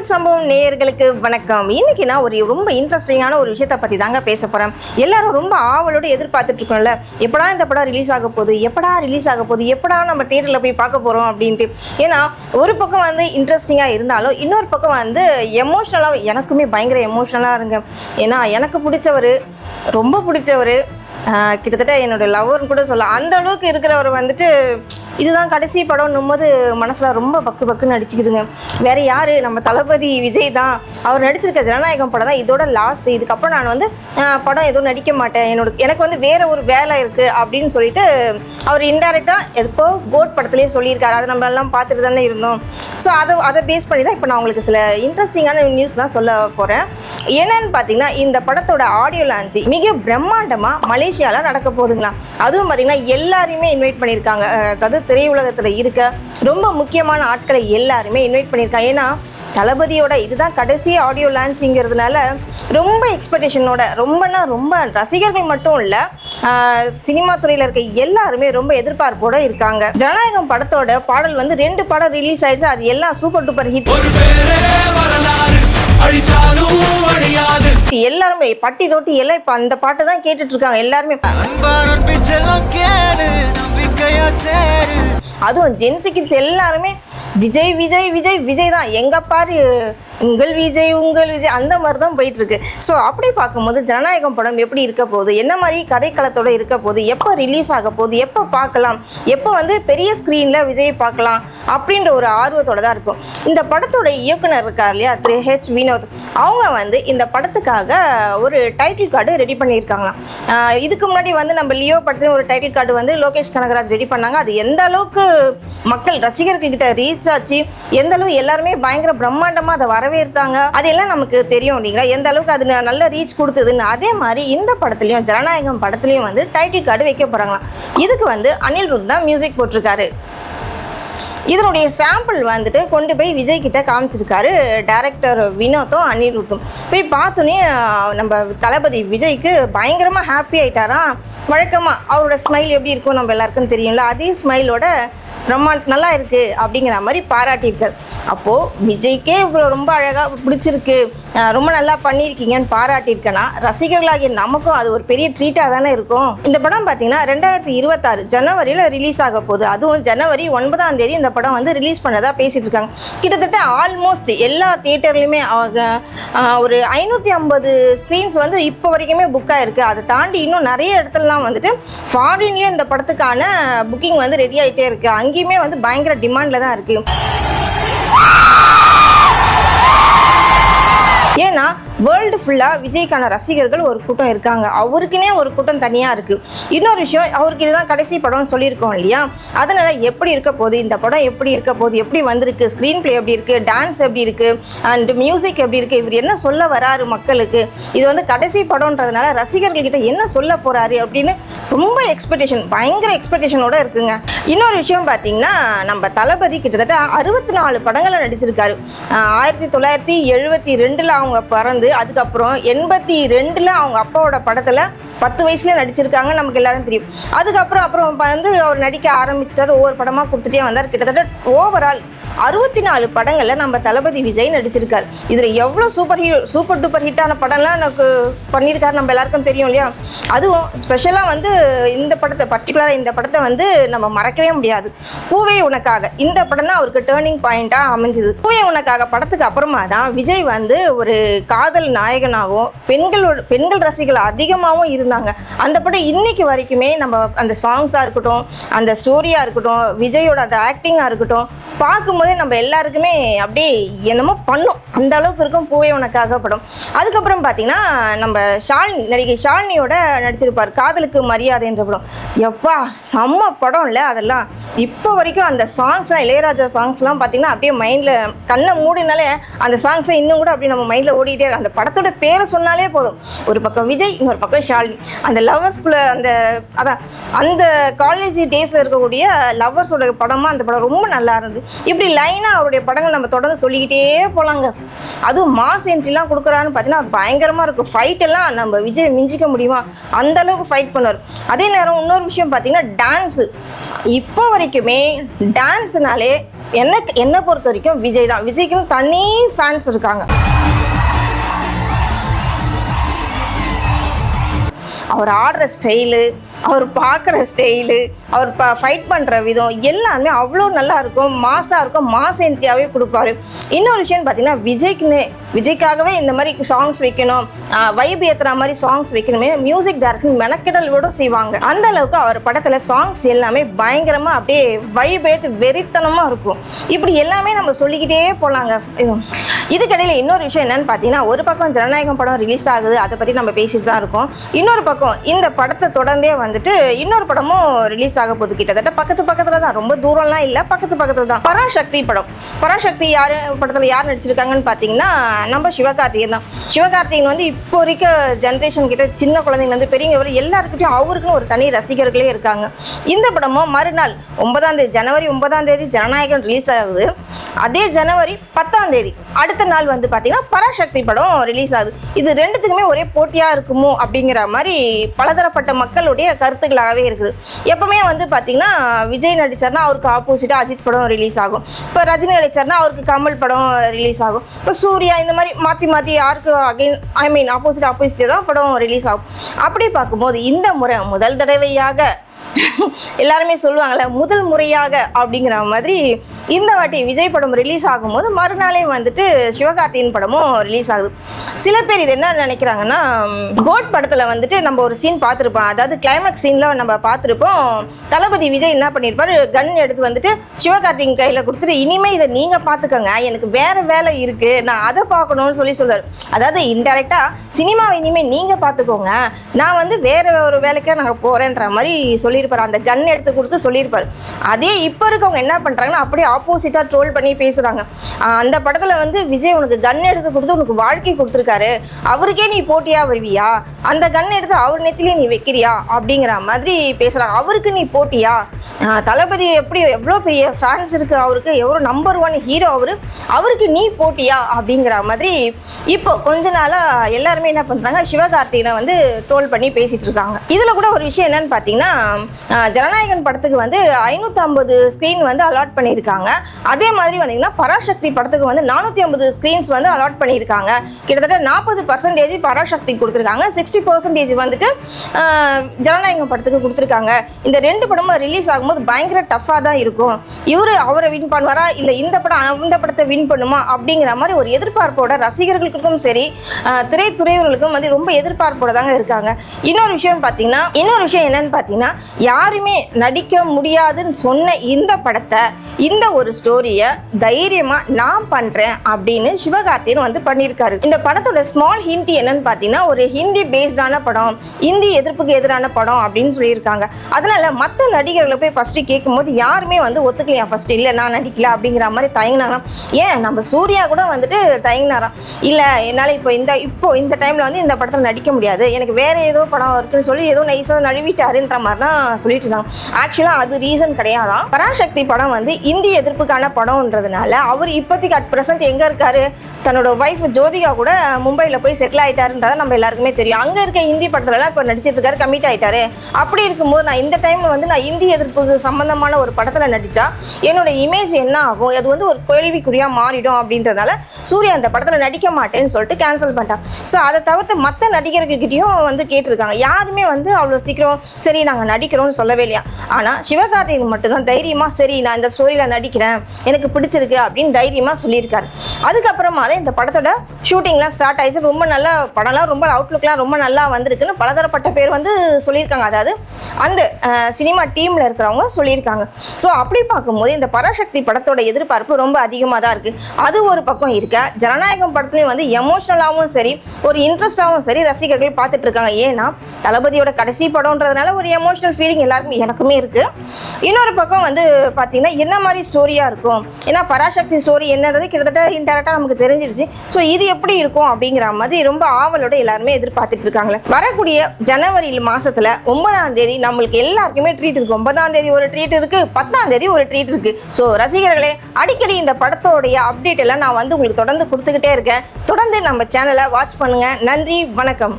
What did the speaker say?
பாலிவுட் சம்பவம் நேயர்களுக்கு வணக்கம். இன்னைக்கு நான் ஒரு ரொம்ப இன்ட்ரெஸ்டிங்கான ஒரு விஷயத்தை பற்றி தாங்க பேச போகிறேன் எல்லாரும் ரொம்ப ஆவலோடு எதிர்பார்த்துட்டு இருக்கோம்ல. எப்படா இந்த படம் ரிலீஸ் ஆக போகுது? எப்படா ரிலீஸ் ஆக போகுது? எப்படா நம்ம தேட்டரில் போய் பார்க்க போகிறோம் அப்படின்ட்டு. ஏன்னா ஒரு பக்கம் வந்து இன்ட்ரெஸ்டிங்காக இருந்தாலும் இன்னொரு பக்கம் வந்து எமோஷ்னலாக எனக்குமே பயங்கர எமோஷ்னலாக இருங்க. ஏன்னா எனக்கு பிடிச்சவர் ரொம்ப பிடிச்சவர் கிட்டத்தட்ட என்னோட லவ்வர்னு கூட சொல்லலாம். அந்த அளவுக்கு இருக்கிறவர் வந்துட்டு இதுதான் கடைசி படம்னும் போது மனசில் ரொம்ப பக்கு பக்குன்னு அடிச்சுக்குதுங்க. வேற யார்? நம்ம தளபதி விஜய் தான். அவர் நடிச்சிருக்க ஜனநாயகம் படம் தான். இதோட லாஸ்ட் இதுக்கப்புறம் நான் வந்து படம் எதுவும் நடிக்க மாட்டேன். என்னோட எனக்கு வந்து வேற ஒரு வேலை இருக்குது அப்படின்னு சொல்லிட்டு அவர் இன்டெரக்டாக எப்போ கோட் படத்துலேயே சொல்லியிருக்காரு. அதை நம்ம எல்லாம் பார்த்துட்டு தானே இருந்தோம். ஸோ அதை அதை பேஸ் பண்ணி தான் இப்போ நான் உங்களுக்கு சில இன்ட்ரெஸ்டிங்கான நியூஸ் தான் சொல்ல போகிறேன் என்னன்னு பார்த்தீங்கன்னா இந்த படத்தோட ஆடியோ லான்ச் மிக பிரம்மாண்டமாக மலேசியாவில் நடக்க போகுதுங்களா? அதுவும் பார்த்தீங்கன்னா எல்லாரையுமே இன்வைட் பண்ணியிருக்காங்க. அதாவது திரையுலகத்தில் இருக்க ரொம்ப முக்கியமான ஆட்களை எல்லாருமே இன்வைட் பண்ணியிருக்காங்க. ஏன்னா தளபதியோட இதுதான் கடைசி ஆடியோ லான்ச்சிங்கிறதுனால ரொம்ப எக்ஸ்பெக்டேஷனோட ரொம்பனா ரொம்ப ரசிகர்கள் மட்டும் இல்லை சினிமா துறையில் இருக்க எல்லாருமே ரொம்ப எதிர்பார்ப்போட இருக்காங்க. ஜனநாயகம் படத்தோட பாடல் வந்து ரெண்டு படம் ரிலீஸ் ஆயிடுச்சு. அது எல்லாம் சூப்பர் டூப்பர் ஹிட் எல்லாருமே பட்டி தொட்டி எல்லாம் இப்போ அந்த பாட்டு தான் கேட்டுட்டு இருக்காங்க. எல்லாருமே அதுவும் ஜென்சி கிட்ஸ் எல்லாருமே விஜய் விஜய் விஜய் விஜய் தான். எங்க பாரு உங்கள் விஜய் உங்கள் விஜய் அந்த மாதிரி தான் போயிட்டு இருக்கு ஸோ அப்படி பார்க்கும்போது ஜனநாயகம் படம் எப்படி இருக்க போகுது? என்ன மாதிரி கதைக்களத்தோட இருக்க போகுது? எப்போ ரிலீஸ் ஆக போகுது? எப்போ பார்க்கலாம்? எப்போ வந்து பெரிய ஸ்க்ரீனில் விஜய் பார்க்கலாம்? அப்படின்ற ஒரு ஆர்வத்தோட தான் இருக்கும். இந்த படத்தோட இயக்குனர் இருக்கார் இல்லையா திரு ஹெச் வினோத் அவங்க வந்து இந்த படத்துக்காக ஒரு டைட்டில் கார்டு ரெடி பண்ணியிருக்காங்களாம். இதுக்கு முன்னாடி வந்து நம்ம லியோ படத்துலேயும் ஒரு டைட்டில் கார்டு வந்து லோகேஷ் கனகராஜ் ரெடி பண்ணாங்க. அது எந்த அளவுக்கு மக்கள் ரசிகர்கள் கிட்ட ரீச் ஆச்சு? எந்த அளவு எல்லாருமே பயங்கர பிரம்மாண்டமாக அதை வர வரவேற்றாங்க அதெல்லாம் நமக்கு தெரியும் இல்லைங்களா? எந்த அளவுக்கு அது நல்ல ரீச் கொடுத்ததுன்னு. அதே மாதிரி இந்த படத்துலையும் ஜனநாயகம் படத்துலையும் வந்து டைட்டில் கார்டு வைக்க போகிறாங்களாம் இதுக்கு வந்து அனில் தான் மியூசிக் போட்டிருக்காரு. இதனுடைய சாம்பிள் வந்துட்டு கொண்டு போய் விஜய் கிட்ட காமிச்சிருக்காரு. டைரக்டர் வினோத்தும் அனிருத்தும் போய் பார்த்தோன்னே நம்ம தளபதி விஜய்க்கு பயங்கரமாக ஹாப்பி ஆயிட்டாராம். வழக்கமாக அவரோட ஸ்மைல் எப்படி இருக்கும் நம்ம எல்லாருக்கும் தெரியும்ல? அதே ஸ்மைலோட ரொம்ப நல்லா இருக்குது அப்படிங்கிற மாதிரி பாராட்டியிருக்காரு. அப்போது விஜய்க்கே இவ்வளோ ரொம்ப அழகாக பிடிச்சிருக்கு. ரொம்ப நல்லா பண்ணியிருக்கீங்கன்னு பாராட்டியிருக்கேன்னா ரசிகர்களாகிய நமக்கும் அது ஒரு பெரிய ட்ரீட்டாக தானே இருக்கும். இந்த படம் பார்த்தீங்கன்னா ரெண்டாயிரத்தி இருபத்தாறு ஜனவரியில் ரிலீஸ் ஆக போகுது. அதுவும் ஜனவரி ஒன்பதாம் தேதி இந்த படம் வந்து ரிலீஸ் பண்ணதாக பேசிகிட்டு இருக்காங்க. கிட்டத்தட்ட ஆல்மோஸ்ட் எல்லா தியேட்டர்லையுமே ஒரு ஐநூற்றி ஐம்பது ஸ்க்ரீன்ஸ் வந்து இப்போ வரைக்குமே புக் ஆகிருக்கு அதை தாண்டி இன்னும் நிறைய இடத்துலலாம் வந்துட்டு ஃபாரின்லேயும் இந்த படத்துக்கான புக்கிங் வந்து ரெடி ஆகிட்டே இருக்குது அங்கேயுமே வந்து பயங்கர டிமாண்டில் தான் இருக்குது இருக்கு ஏன்னா வேர்ல்டு ஃபுல்லாக விஜய்க்கான ரசிகர்கள் ஒரு கூட்டம் இருக்காங்க. அவருக்குனே ஒரு கூட்டம் தனியாக இருக்குது இன்னொரு விஷயம் அவருக்கு இதுதான் கடைசி படம்னு சொல்லியிருக்கோம் இல்லையா? அதனால் எப்படி இருக்க போகுது? இந்த படம் எப்படி இருக்க போகுது? எப்படி வந்திருக்கு? ஸ்க்ரீன் ப்ளே எப்படி இருக்குது டான்ஸ் எப்படி இருக்குது அண்ட் மியூசிக் எப்படி இருக்குது இவர் என்ன சொல்ல வராரு மக்களுக்கு? இது வந்து கடைசி படம்ன்றதுனால ரசிகர்கள்கிட்ட என்ன சொல்ல போகிறாரு அப்படின்னு ரொம்ப எக்ஸ்பெக்டேஷன் பயங்கர எக்ஸ்பெக்டேஷனோட இருக்குங்க. இன்னொரு விஷயம் பார்த்தீங்கன்னா நம்ம தளபதி கிட்டத்தட்ட அறுபத்தி நாலு படங்களை நடிச்சிருக்காரு. ஆயிரத்தி தொள்ளாயிரத்தி எழுபத்தி ரெண்டில் அவங்க பிறந்து அதுக்கப்புறம் எண்பத்தி ரெண்டில் அவங்க அப்பாவோட படத்தில் பத்து வயசுல நடிச்சிருக்காங்க நமக்கு எல்லாரும் தெரியும். அதுக்கப்புறம் அப்புறம் வந்து அவர் நடிக்க ஆரம்பிச்சிட்டார் ஒவ்வொரு படமாக கொடுத்துட்டே வந்தார். கிட்டத்தட்ட ஓவரால் அறுபத்தி நாலு படங்களில் நம்ம தளபதி விஜய் நடிச்சிருக்கார். இதில் எவ்வளோ சூப்பர் ஹீரோ சூப்பர் டூப்பர் ஹிட்டான படம்லாம் எனக்கு பண்ணியிருக்காரு நம்ம எல்லாருக்கும் தெரியும் இல்லையா? அதுவும் ஸ்பெஷலாக வந்து இந்த படத்தை பர்டிகுலராக இந்த படத்தை வந்து நம்ம மறக்கவே முடியாது. பூவே உனக்காக. இந்த படம் தான் அவருக்கு டேர்னிங் பாயிண்ட்டாக அமைஞ்சது. பூவே உனக்காக படத்துக்கு அப்புறமா தான் விஜய் வந்து ஒரு காதல் நாயகனாகவும் பெண்களோட பெண்கள் ரசிகர்கள் அதிகமாகவும் இருந்தாங்க. அந்த படம் இன்னைக்கு வரைக்குமே நம்ம அந்த சாங்ஸாக இருக்கட்டும் அந்த ஸ்டோரியாக இருக்கட்டும் விஜயோட அந்த ஆக்டிங்காக இருக்கட்டும் பார்க்கும்போதே நம்ம எல்லாருக்குமே அப்படியே என்னமோ பண்ணும். அந்த அளவுக்கு இருக்கும் பூவே உனக்காக படம். அதுக்கப்புறம் பார்த்தீங்கன்னா நம்ம ஷாலினி நடிகை ஷாலினியோட நடிச்சிருப்பார் காதலுக்கு மரியாதைன்ற படம். எப்பா செம்ம படம் இல்லை அதெல்லாம். இப்போ வரைக்கும் அந்த சாங்ஸ்லாம் இளையராஜா சாங்ஸ்லாம் பார்த்தீங்கன்னா அப்படியே மைண்டில் கண்ணை மூடினாலே அந்த சாங்ஸை இன்னும் கூட அப்படியே நம்ம மைண்டில் ஓடிட்டே அந்த அந்த படத்தோட பேரை சொன்னாலே போதும். ஒரு பக்கம் விஜய் இன்னொரு பக்கம் ஷாலினி. அந்த லவ்வர்ஸ்குள்ள அந்த அதான் அந்த காலேஜ் டேஸில் இருக்கக்கூடிய லவ்வர்ஸோட படமாக அந்த படம் ரொம்ப நல்லா இருந்தது. இப்படி லைனாக அவருடைய படங்கள் நம்ம தொடர்ந்து சொல்லிக்கிட்டே போகலாங்க அதுவும் மாஸ் என்ட்ரிலாம் கொடுக்குறான்னு பார்த்தீங்கன்னா பயங்கரமாக இருக்கும். ஃபைட் எல்லாம் நம்ம விஜய் மிஞ்சிக்க முடியுமா? அந்த அளவுக்கு ஃபைட் பண்ணுவார். அதே நேரம் இன்னொரு விஷயம் பார்த்தீங்கன்னா டான்ஸு இப்போ வரைக்குமே டான்ஸ்னாலே எனக்கு என்னை பொறுத்த வரைக்கும் விஜய் தான். விஜய்க்கும் தனி ஃபேன்ஸ் இருக்காங்க. அவர் ஆடுற ஸ்டைலு அவர் பார்க்குற ஸ்டைலு அவர் ப ஃபைட் பண்ணுற விதம் எல்லாமே அவ்வளோ நல்லா இருக்கும். மாசாக இருக்கும். மாஸ் என்ட்ரியாகவே கொடுப்பாரு. இன்னொரு விஷயம் பார்த்தீங்கன்னா விஜய்க்குன்னு விஜய்க்காகவே இந்த மாதிரி சாங்ஸ் வைக்கணும். வைப் ஏற்றுற மாதிரி சாங்ஸ் வைக்கணுமே. மியூசிக் டைரக்ஷன் மெனக்கெடலோட செய்வாங்க. அந்த அளவுக்கு அவர் படத்தில் சாங்ஸ் எல்லாமே பயங்கரமாக அப்படியே வைப் ஏற்று வெறித்தனமாக இருக்கும். இப்படி எல்லாமே நம்ம சொல்லிக்கிட்டே போகலாங்க இதுக்கடையில் இன்னொரு விஷயம் என்னன்னு பார்த்தீங்கன்னா ஒரு பக்கம் ஜனநாயகம் படம் ரிலீஸ் ஆகுது அதை பற்றி நம்ம பேசிட்டு தான் இருக்கோம். இன்னொரு பக்கம் இந்த படத்தை தொடர்ந்தே வந்துட்டு இன்னொரு படமும் ரிலீஸ் ஆக போகுது கிட்டத்தட்ட பக்கத்து பக்கத்தில் தான். ரொம்ப தூரம்லாம் இல்லை பக்கத்து பக்கத்தில் தான். பராசக்தி படம். பராசக்தி யார் படத்தில் யார் நடிச்சிருக்காங்கன்னு பார்த்தீங்கன்னா நம்ம சிவகார்த்திகேயன் தான். சிவகார்த்திகேயன் வந்து இப்போ இருக்க ஜென்ரேஷன் கிட்ட சின்ன குழந்தைங்க வந்து பெரியவங்க வரை எல்லாருக்கிட்டையும் அவருக்குன்னு ஒரு தனி ரசிகர்களே இருக்காங்க. இந்த படமும் மறுநாள் ஒன்பதாம் தேதி ஜனவரி ஒன்பதாம் தேதி ஜனநாயகம் ரிலீஸ் ஆகுது. அதே ஜனவரி பத்தாம் தேதி அடுத்த நாள் வந்து பார்த்தீங்கன்னா பராசக்தி படம் ரிலீஸ் ஆகுது. இது ரெண்டுத்துக்குமே ஒரே போட்டியாக இருக்குமோ அப்படிங்கிற மாதிரி பலதரப்பட்ட மக்களுடைய கருத்துக்களாகவே இருக்குது. எப்பவுமே வந்து பார்த்தீங்கன்னா விஜய் நடிச்சார்னா அவருக்கு ஆப்போசிட்டாக அஜித் படம் ரிலீஸ் ஆகும். இப்போ ரஜினி நடித்தார்னா அவருக்கு கமல் படம் ரிலீஸ் ஆகும். இப்போ சூர்யா இந்த மாதிரி மாற்றி மாற்றி யாருக்கு அகைன் ஐ மீன் ஆப்போசிட் ஆப்போசிட்டே தான் படம் ரிலீஸ் ஆகும். அப்படி பார்க்கும்போது இந்த முறை முதல் தடவையாக எல்லாருமே சொல்லுவாங்கள்ல முதல் முறையாக அப்படிங்கிற மாதிரி இந்த வாட்டி விஜய் படம் ரிலீஸ் ஆகும்போது மறுநாளே வந்துட்டு சிவகார்த்தியின் படமும் ரிலீஸ் ஆகுது. சில பேர் இது என்ன நினைக்கிறாங்கன்னா கோட் படத்தில் வந்துட்டு நம்ம ஒரு சீன் பார்த்துருப்போம். அதாவது கிளைமேக்ஸ் சீனில் நம்ம பார்த்துருப்போம். தளபதி விஜய் என்ன பண்ணியிருப்பாரு கன் எடுத்து வந்துட்டு சிவகார்த்திகன் கையில் கொடுத்துட்டு இனிமேல் இதை நீங்கள் பார்த்துக்கோங்க. எனக்கு வேறு வேலை இருக்குது நான் அதை பார்க்கணும்னு சொல்லி சொல்வார் அதாவது இன்டெரக்டாக சினிமாவை இனிமேல் நீங்கள் பார்த்துக்கோங்க. நான் வந்து வேறு ஒரு வேலைக்காக நாங்கள் போகிறேன்ற மாதிரி சொல்லியிருப்பார். அந்த கன் எடுத்து கொடுத்து சொல்லியிருப்பார். அதே இப்போ இருக்கவங்க என்ன பண்ணுறாங்கன்னா அப்படியே ஆப்போசிட்டாக ட்ரோல் பண்ணி பேசுகிறாங்க அந்த படத்தில் வந்து விஜய் உனக்கு கன் எடுத்து கொடுத்து உனக்கு வாழ்க்கை கொடுத்துருக்காரு. அவருக்கே நீ போட்டியாக வருவியா? அந்த கன் எடுத்து அவர் நெத்திலே நீ வைக்கிறியா? அப்படிங்கிற மாதிரி பேசுகிறாங்க அவருக்கு நீ போட்டியா? தளபதி எப்படி எவ்வளோ பெரிய ஃபேன்ஸ் இருக்கு அவருக்கு? எவ்வளோ நம்பர் ஒன் ஹீரோ அவரு? அவருக்கு நீ போட்டியா? அப்படிங்கிற மாதிரி இப்போ கொஞ்ச நாளாக எல்லாருமே என்ன பண்ணுறாங்க சிவகார்த்திகனை வந்து ட்ரோல் பண்ணி பேசிட்டு இருக்காங்க. இதில் கூட ஒரு விஷயம் என்னன்னு பார்த்தீங்கன்னா ஜனநாயகன் படத்துக்கு வந்து ஐநூற்றம்பது ஸ்க்ரீன் வந்து அலாட் பண்ணியிருக்காங்க. அதே மாதிரி வந்தீங்கன்னா பராசக்தி படத்துக்கு வந்து நானூற்றி ஐம்பது ஸ்க்ரீன்ஸ் வந்து அலாட் பண்ணியிருக்காங்க. கிட்டத்தட்ட நாற்பது பர்சன்டேஜ் பராசக்தி கொடுத்துருக்காங்க. சிக்ஸ்டி பர்சன்டேஜ் வந்துட்டு ஜனநாயகம் படத்துக்கு கொடுத்துருக்காங்க. இந்த ரெண்டு படமும் ரிலீஸ் ஆகும் பார்க்கும்போது பயங்கர டஃப்பாக தான் இருக்கும். இவர் அவரை வின் பண்ணுவாரா? இல்லை இந்த படம் அந்த படத்தை வின் பண்ணுமா? அப்படிங்கிற மாதிரி ஒரு எதிர்பார்ப்போட ரசிகர்களுக்கும் சரி திரைத்துறையவர்களுக்கும் வந்து ரொம்ப எதிர்பார்ப்போட தாங்க இருக்காங்க. இன்னொரு விஷயம் பார்த்தீங்கன்னா இன்னொரு விஷயம் என்னன்னு பார்த்தீங்கன்னா யாருமே நடிக்க முடியாதுன்னு சொன்ன இந்த படத்தை இந்த ஒரு ஸ்டோரியை தைரியமாக நான் பண்ணுறேன் அப்படின்னு சிவகார்த்தியன் வந்து பண்ணியிருக்காரு. இந்த படத்தோட ஸ்மால் ஹிண்ட் என்னன்னு பார்த்தீங்கன்னா ஒரு ஹிந்தி பேஸ்டான படம் இந்தி எதிர்ப்புக்கு எதிரான படம் அப்படின்னு சொல்லியிருக்காங்க. அதனால மற்ற நடிகர்களை போய் ஃபஸ்ட்டு கேட்கும்போது யாருமே வந்து ஒத்துக்கலையா ஃபஸ்ட்டு இல்லை நான் நடிக்கல அப்படிங்கிற மாதிரி தயங்கினாராம். ஏன்? நம்ம சூர்யா கூட வந்துட்டு தயங்கினாராம். இல்லை என்னால் இப்போ இந்த இப்போ இந்த டைமில் வந்து இந்த படத்தில் நடிக்க முடியாது. எனக்கு வேற ஏதோ படம் இருக்குன்னு சொல்லி ஏதோ நைஸாக நழுவிட்டாருன்ற மாதிரி தான் சொல்லிட்டு இருந்தாங்க ஆக்சுவலாக அது ரீசன் கிடையாதான் பராசக்தி படம் வந்து இந்தி எதிர்ப்புக்கான படம்ன்றதுனால அவர் இப்போதைக்கு அட் ப்ரெசன்ட் எங்கே இருக்காரு? தன்னோட ஒய்ஃப் ஜோதிகா கூட மும்பையில் போய் செட்டில் ஆயிட்டாருன்றத நம்ம எல்லாருக்குமே தெரியும். அங்கே இருக்க ஹிந்தி படத்துலலாம் இப்போ நடிச்சிட்டு இருக்காரு கமிட் ஆகிட்டாரு அப்படி இருக்கும்போது நான் இந்த டைமில் வந்து நான் இந்தி எதிர்ப்புக்கு சம்பந்தமான ஒரு படத்தில் நடித்தா என்னோட இமேஜ் என்ன ஆகும்? அது வந்து ஒரு கேள்விக்குறியாக மாறிடும் அப்படின்றதால சூர்யா அந்த படத்தில் நடிக்க மாட்டேன்னு சொல்லிட்டு கேன்சல் பண்ணிட்டான். ஸோ அதை தவிர்த்து மற்ற நடிகர்கள்கிட்டயும் வந்து கேட்டிருக்காங்க. யாருமே வந்து அவ்வளோ சீக்கிரம் சரி நாங்கள் நடிக்கிறோம்னு சொல்லவே இல்லையா? ஆனால் சிவகார்த்திகேயன் மட்டும்தான் தைரியமாக சரி நான் இந்த ஸ்டோரியில் நடிக்கிறேன் எனக்கு பிடிச்சிருக்கு அப்படின்னு தைரியமாக சொல்லியிருக்காரு. அதுக்கப்புறமா தான் இந்த படத்தோட ஷூட்டிங்லாம் ஸ்டார்ட் ஆயிடுச்சு. ரொம்ப நல்லா படம்லாம் ரொம்ப அவுட்லுக்லாம் ரொம்ப நல்லா வந்திருக்குன்னு பலதரப்பட்ட பேர் வந்து சொல்லியிருக்காங்க. அதாவது அந்த சினிமா டீமில் இருக்கிறவங்க சொல்லியிருக்காங்க. ஸோ அப்படி பார்க்கும்போது இந்த பராசக்தி படத்தோட எதிர்பார்ப்பு ரொம்ப அதிகமாக தான் இருக்குது அது ஒரு பக்கம் இருக்க ஜனநாயகம் படத்துலையும் வந்து எமோஷ்னலாகவும் சரி ஒரு இன்ட்ரெஸ்டாகவும் சரி ரசிகர்கள் பார்த்துட்டு இருக்காங்க. ஏன்னா தளபதியோட கடைசி படம்ன்றதுனால ஒரு எமோஷனல் ஃபீலிங் எல்லாருக்குமே எனக்குமே இருக்குது இன்னொரு பக்கம் வந்து பார்த்தீங்கன்னா என்ன மாதிரி ஸ்டோரியாக இருக்கும்? ஏன்னா பராசக்தி ஸ்டோரி என்னன்றது கிட்டத்தட்ட இன்டெரக்டாக நமக்கு தெரிஞ்சிடுச்சு. ஸோ இது எப்படி இருக்கும் அப்படிங்கிற மாதிரி ரொம்ப ஆவலோட எல்லாருமே எதிர்பார்த்துட்டு இருக்காங்களே வரக்கூடிய ஜனவரி மாசத்துல ஒன்பதாம் தேதி நம்மளுக்கு எல்லாருக்குமே ட்ரீட் இருக்கு ஒன்பதாம் தேதி ஒரு ட்ரீட் இருக்கு பத்தாம் தேதி ஒரு ட்ரீட் இருக்கு. ஸோ ரசிகர்களே அடிக்கடி இந்த படத்தோடைய அப்டேட் எல்லாம் நான் வந்து உங்களுக்கு தொடர்ந்து கொடுத்துக்கிட்டே இருக்கேன். தொடர்ந்து நம்ம சேனலை வாட்ச் பண்ணுங்க. நன்றி வணக்கம்.